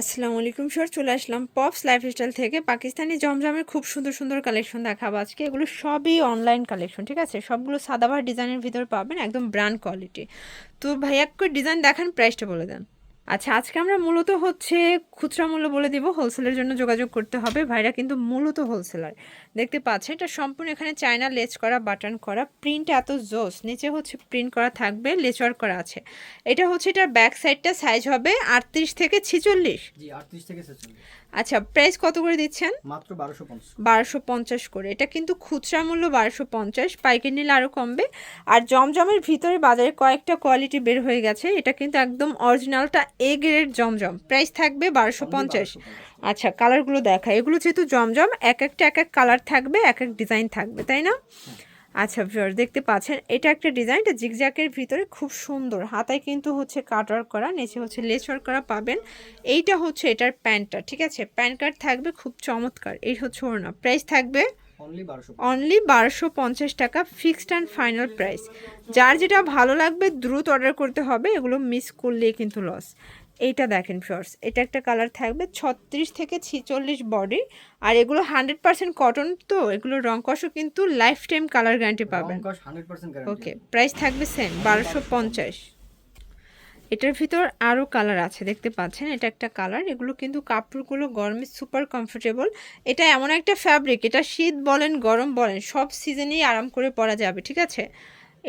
আসসালামু আলাইকুম স্যার চলে আসলাম পপস লাইফস্টাইল থেকে পাকিস্তানি জমজমের খুব সুন্দর সুন্দর কালেকশন দেখাবো আজকে। এগুলো সবই অনলাইন কালেকশন ঠিক আছে? সবগুলো সাদাবার ডিজাইনের ভিতর পাবেন, একদম ব্র্যান্ড কোয়ালিটি তো ভাইয়া ডিজাইন দেখান প্রাইসটা বলে দেন। আচ্ছা আজকে আমরা মূলত হচ্ছে খুচরা মূল্য বলে দিব হোলসেলের জন্য যোগাযোগ করতে হবে। ভাইরা কিন্তু মূলত হোলসেলার। দেখতে পাচ্ছেন এটা সম্পূর্ণ এখানে চায়না লেচ করা বাটন করা প্রিন্ট এত জোস নিচে হচ্ছে প্রিন্ট করা থাকবে লেচওয়ার করা আছে। এটা হচ্ছে এটার ব্যাক সাইডটা সাইজ হবে আটত্রিশ থেকে ছিচল্লিশ। আটত্রিশ থেকে আচ্ছা প্রাইস কত করে দিচ্ছেন? মাত্র বারোশো পঞ্চাশ করে। এটা কিন্তু খুচরা মূল্য বারোশো পঞ্চাশ পাইকারি নিলে আরও কমবে। আর জমজমের ভিতরে বাজারে কয়েকটা কোয়ালিটি বের হয়ে গেছে। এটা কিন্তু একদম অরিজিনালটা এ গ্রেড জমজম। প্রাইস থাকবে বারোশো পঞ্চাশ। আচ্ছা কালারগুলো দেখা। এগুলো যেহেতু জমজম, এক একটা, এক এক কালার থাকবে, এক এক ডিজাইন থাকবে, তাই না? আচ্ছা ভিউয়ার দেখতে পাচ্ছেন, এটা একটা ডিজাইন এটা জিগজ্যাকের ভিতরে খুব সুন্দর। হাতায় কিন্তু হচ্ছে কাটওয়ার্ক করা, নিচে হচ্ছে লেস ওয়ার্ক করা পাবেন। এইটা হচ্ছে এটার প্যান্টটা, ঠিক আছে? প্যান্ট কার্ড থাকবে, খুব চমৎকার। এই হচ্ছে ওড়না। প্রাইস থাকবে অনলি বারোশো পঞ্চাশ। টাকা ফিক্সড অ্যান্ড ফাইনাল প্রাইস যার যেটা ভালো লাগবে দ্রুত অর্ডার করতে হবে এগুলো মিস করলে কিন্তু লস এইটা দেখেন শর্টস এটা একটা কালার থাকবে ছত্রিশ থেকে ছিচল্লিশ বডি আর এগুলো হান্ড্রেড পার্সেন্ট কটন তো এগুলো রং কষও কিন্তু লাইফ টাইম কালার গ্যারান্টি পাবেন ওকে প্রাইস থাকবে সেম বারোশো পঞ্চাশ। এটার ভিতর আরও কালার আছে দেখতে পাচ্ছেন? এটা একটা কালার এগুলো কিন্তু কাপড়গুলো গরমে সুপার কমফোর্টেবল এটা এমন একটা ফ্যাব্রিক এটা শীত বলেন গরম বলেন সব সিজনেই আরাম করে পরা যাবে ঠিক আছে?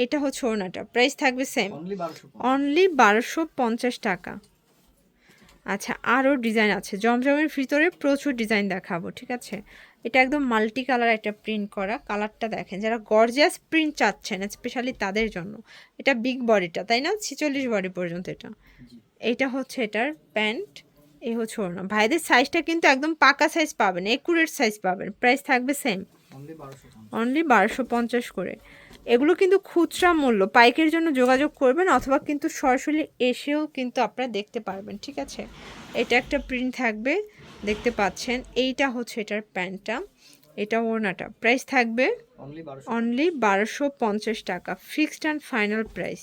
এটা হচ্ছে ওড়নাটা প্রাইস থাকবে সেম অনলি বারোশো অনলি বারোশো পঞ্চাশ টাকা। আচ্ছা আরও ডিজাইন আছে। জমজমের ভিতরে প্রচুর ডিজাইন দেখাবো ঠিক আছে? এটা একদম মাল্টি কালার একটা প্রিন্ট করা। কালারটা দেখেন যারা গর্জিয়াস প্রিন্ট চাচ্ছেন স্পেশালি তাদের জন্য। এটা বিগ বডিটা তাই না? ছিচল্লিশ বডি পর্যন্ত এটা। জি। এইটা হচ্ছে এটার প্যান্ট এ হচ্ছে ওড়না। ভাইদের সাইজটা কিন্তু একদম পাকা সাইজ পাবেন একুরেট সাইজ পাবেন। প্রাইস থাকবে সেম। অনলি বারোশো পঞ্চাশ করে। এগুলো কিন্তু খুচরা মূল্য। পাইকের জন্য যোগাযোগ করবেন অথবা কিন্তু সরাসরি এসেও কিন্তু আপনারা দেখতে পারবেন ঠিক আছে? এটা একটা প্রিন্ট থাকবে দেখতে পাচ্ছেন। এইটা হচ্ছে এটার প্যান্টটা এটা ওড়নাটা। প্রাইস থাকবে অনলি বারোশো। পঞ্চাশ টাকা fixed and final price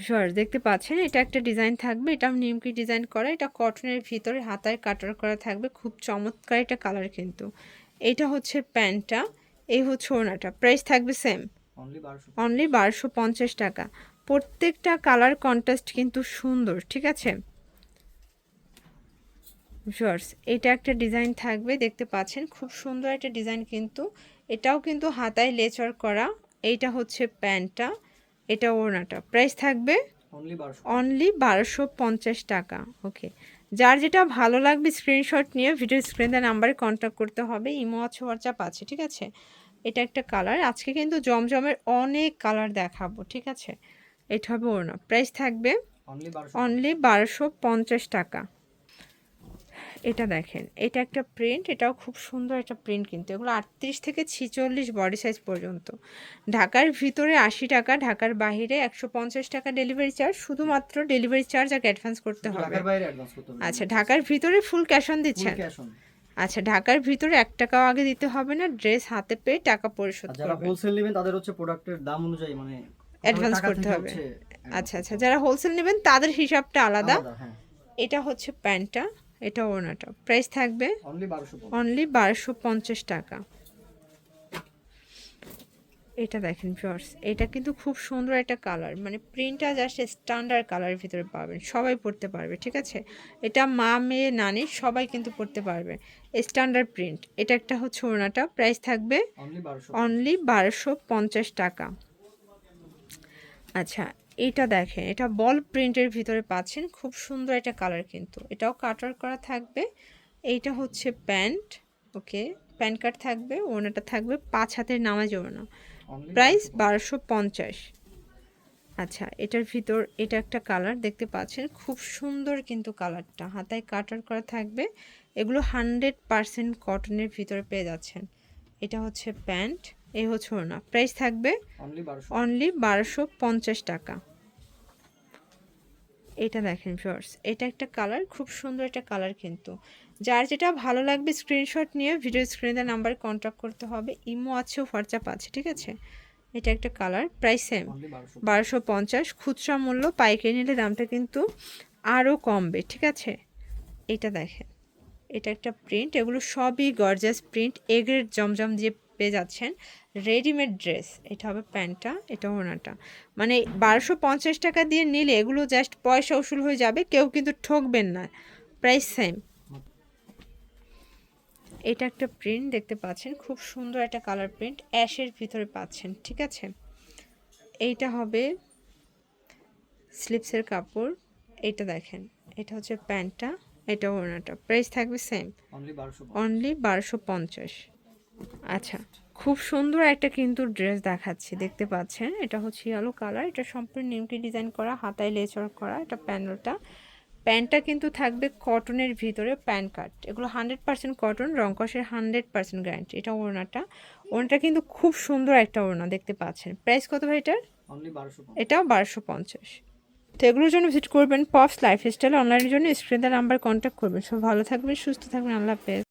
viewers দেখতে পাচ্ছেন এটা একটা ডিজাইন থাকবে এটা নিমকি ডিজাইন করা এটা কটনের ভিতরে হাতায় কাটার করা থাকবে খুব চমৎকার একটা কালার কিন্তু। এইটা হচ্ছে প্যান্টটা। এই হচ্ছে ওড়নাটা। প্রাইস থাকবে সেম অনলি বারোশো পঞ্চাশ। টাকা। প্রত্যেকটা কালার কন্ট্রাস্ট কিন্তু সুন্দর ঠিক আছে? ভিউয়ার্স এটা একটা ডিজাইন থাকবে দেখতে পাচ্ছেন? খুব সুন্দর একটা ডিজাইন কিন্তু। এটাও কিন্তু হাতায় লেচার করা। এইটা হচ্ছে প্যান্টটা এটা ওড়নাটা। প্রাইস থাকবে? অনলি বারোশো পঞ্চাশ। টাকা। ওকে যার যেটা ভালো লাগবে স্ক্রিনশট নিয়ে ভিডিও স্ক্রিনের নাম্বারে কন্ট্যাক্ট করতে হবে ইমো আছে হোয়াটসঅ্যাপ আছে ঠিক আছে? এটা একটা কালার আজকে কিন্তু জমজমের অনেক কালার দেখাবো ঠিক আছে? এটা হবে ওড়না। প্রাইস থাকবে অনলি বারোশো পঞ্চাশ টাকা। এটা দেখেন এটা একটা প্রিন্ট এটাও খুব সুন্দর একটা প্রিন্ট কিন্তু। এগুলো আটত্রিশ থেকে ছিচল্লিশ বডি সাইজ পর্যন্ত। ঢাকার ভিতরে আশি টাকা ঢাকার বাইরে একশো পঞ্চাশ টাকা ডেলিভারি চার্জ শুধুমাত্র ডেলিভারি চার্জ আগে অ্যাডভান্স করতে হবে। অ্যাডভান্স আচ্ছা ঢাকার ভিতরে ফুল ক্যাশ অন দিচ্ছেন? আচ্ছা ঢাকার ভিতরে এক টাকাও আগে দিতে হবে না ড্রেস হাতে পেয়ে টাকা পরিশোধ যারা হোলসেল নেবেন তাদের হচ্ছে প্রোডাক্টের দাম অনুযায়ী মানে টাকা করতে হবে। আচ্ছা আচ্ছা যারা হোলসেল নেবেন তাদের হিসাবটা আলাদা। আলাদা, হ্যাঁ। এটা হচ্ছে প্যান্টটা। এটা ওড়নাটা প্রাইস থাকবে অনলি বারোশো পঞ্চাশ। টাকা। এটা দেখেন ভিউয়ার্স এটা কিন্তু খুব সুন্দর একটা কালার মানে প্রিন্টটা জাস্ট স্ট্যান্ডার্ড কালারের ভিতরে পাবেন সবাই পড়তে পারবে ঠিক আছে? এটা মা মেয়ে নানি সবাই কিন্তু পড়তে পারবে স্ট্যান্ডার্ড প্রিন্ট এটা একটা হচ্ছে ওড়নাটা প্রাইস থাকবে অনলি বারোশো পঞ্চাশ টাকা। আচ্ছা এটা দেখেন এটা বল প্রিন্টের ভিতরে পাচ্ছেন খুব সুন্দর একটা কালার কিন্তু। এটাও কাটার করা থাকবে। এইটা হচ্ছে প্যান্ট ওকে প্যান্ট কার্ড থাকবে ওনাটা থাকবে পাঁচ হাতের নামাজ ওড়না। প্রাইস বারোশো পঞ্চাশ। আচ্ছা এটার ভিতর এটা একটা কালার দেখতে পাচ্ছেন খুব সুন্দর কিন্তু কালারটা হাতায় কাটার করা থাকবে। এগুলো হান্ড্রেড পারসেন্ট কটনের ভিতরে পেয়ে যাচ্ছেন। এটা হচ্ছে প্যান্ট এই হচ্ছে ওড়না। প্রাইস থাকবে অনলি বারোশো পঞ্চাশ টাকা। এটা দেখেন শর্টস এটা একটা কালার খুব সুন্দর একটা কালার কিন্তু। যার যেটা ভালো লাগবে স্ক্রিনশট নিয়ে ভিডিও স্ক্রিনে নাম্বারে কন্ট্যাক্ট করতে হবে ইমো আছে হোয়াটসঅ্যাপ আছে ঠিক আছে? এটা একটা কালার প্রাইস সেম বারোশো পঞ্চাশ। খুচরা মূল্য পাইকারি নিলে দামটা কিন্তু আরও কমবে ঠিক আছে? এটা দেখেন এটা একটা প্রিন্ট এগুলো সবই গর্জাস প্রিন্ট এগের জমজম দিয়ে পেয়ে যাচ্ছেন রেডিমেড ড্রেস। এটা হবে প্যান্টটা এটা ওনাটা। মানে বারোশো পঞ্চাশ টাকা দিয়ে নিলে এগুলো জাস্ট পয়সা উসুল হয়ে যাবে কেউ কিন্তু ঠকবেন না। Price same. এটা একটা প্রিন্ট দেখতে পাচ্ছেন খুব সুন্দর একটা কালার প্রিন্ট অ্যাশের ভিতরে পাচ্ছেন ঠিক আছে? এইটা হবে স্লিপসের কাপড় এটা দেখেন এটা হচ্ছে প্যান্টটা এটা ওড়নাটা প্রাইস থাকবে সেম। অনলি বারোশো অনলি বারোশো পঞ্চাশ। আচ্ছা খুব সুন্দর একটা কিন্তু ড্রেস দেখাচ্ছি দেখতে পাচ্ছেন? এটা হচ্ছে ইয়েলো কালার এটা সম্পূর্ণ নিমকি ডিজাইন করা হাতায় লেচর করা এটা প্যানেলটা প্যান্টটা কিন্তু থাকবে কটনের ভিতরে প্যান কাট। এগুলো হান্ড্রেড পার্সেন্ট কটন রংকসের হান্ড্রেড পার্সেন্ট গ্যারান্টি এটা ওড়নাটা। ওড়নাটা কিন্তু খুব সুন্দর একটা ওড়না দেখতে পাচ্ছেন। প্রাইস কত ভাই এটার? এটাও বারোশো পঞ্চাশ। তো এগুলোর জন্য ভিজিট করবেন পপস লাইফস্টাইল অনলাইনের জন্য স্ক্রিনের নাম্বার কন্ট্যাক্ট করবেন। সব ভালো থাকবেন সুস্থ থাকবেন আল্লাহ হাফেজ।